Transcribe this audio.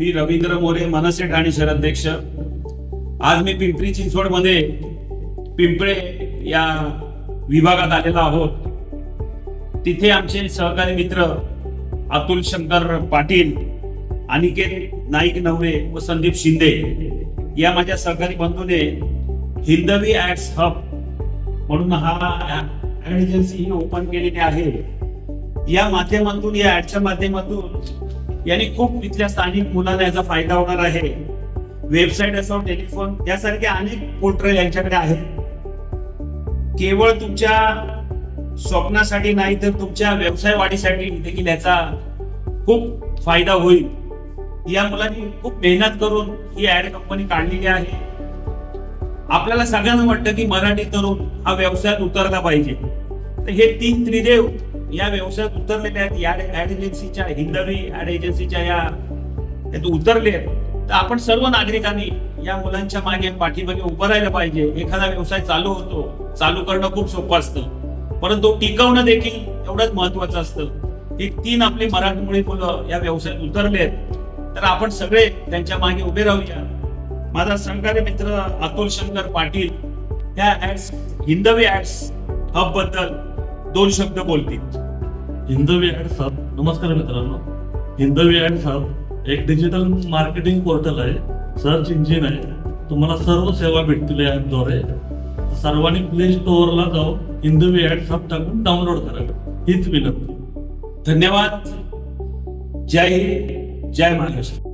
मी रवींद्र मोरे मनसे ठाणे शहराध्यक्ष आज मी पिंपरी चिंचवडमध्ये पिंपळे या विभागात आलेला आहोत. तिथे आमचे सहकारी मित्र अतुल शंकर पाटील अनिकेत नाईक नवरे व संदीप शिंदे या माझ्या सहकारी बंधूने हिंदवी ऍड्स हब म्हणून हा एजन्सी ही ओपन केलेली आहे. या माध्यमातून या ॲडच्या माध्यमातून यांनी खूप इथल्या स्थानिक मुलांना याचा फायदा होणार आहे. वेबसाईट असो टेलिफोन यासारखे अनेक पोर्टल यांच्याकडे आहेत. केवळ तुमच्या स्वप्नासाठी नाही तर तुमच्या व्यवसाय वाढीसाठी देखील याचा खूप फायदा होईल. या मुलांनी खूप मेहनत करून ही ऍड कंपनी काढलेली आहे. आपल्याला सगळ्यांना वाटतं की मराठी तरुण हा व्यवसायात उतरला पाहिजे. तर हे तीन त्रिदेव या व्यवसायात उतरलेले आहेत. या ऍड एजन्सीच्या हिंदवी ऍड एजन्सीच्या या उतरले आहेत. तर आपण सर्व नागरिकांनी या मुलांच्या मागे पाठीमागे उभं राहिलं पाहिजे. एखादा व्यवसाय चालू होतो. चालू करणं खूप सोपं असतं. परंतु टिकवणं देखील एवढंच महत्वाचं असतं. ही तीन आपली मराठमोळी मुलं या व्यवसायात उतरले आहेत. तर आपण सगळे त्यांच्या मागे उभे राहूया. माझा सहकारी मित्र अतुल शंकर पाटील या ऍड्स हिंदवी ऍड्स हबबद्दल दोन शब्द बोलतील. हिंदवी ॲड्स हब नमस्कार मित्रांनो. हिंदवी ॲड्स हब एक डिजिटल मार्केटिंग पोर्टल आहे. सर्च इंजिन आहे. तुम्हाला सर्व सेवा भेटतील या ॲपद्वारे सर्वांनी प्ले स्टोअरला जाऊन हिंदवी ॲड्स हब टाकून डाउनलोड करा. हीच विनंती. धन्यवाद. जय हिंद. जय महाराष्ट्र.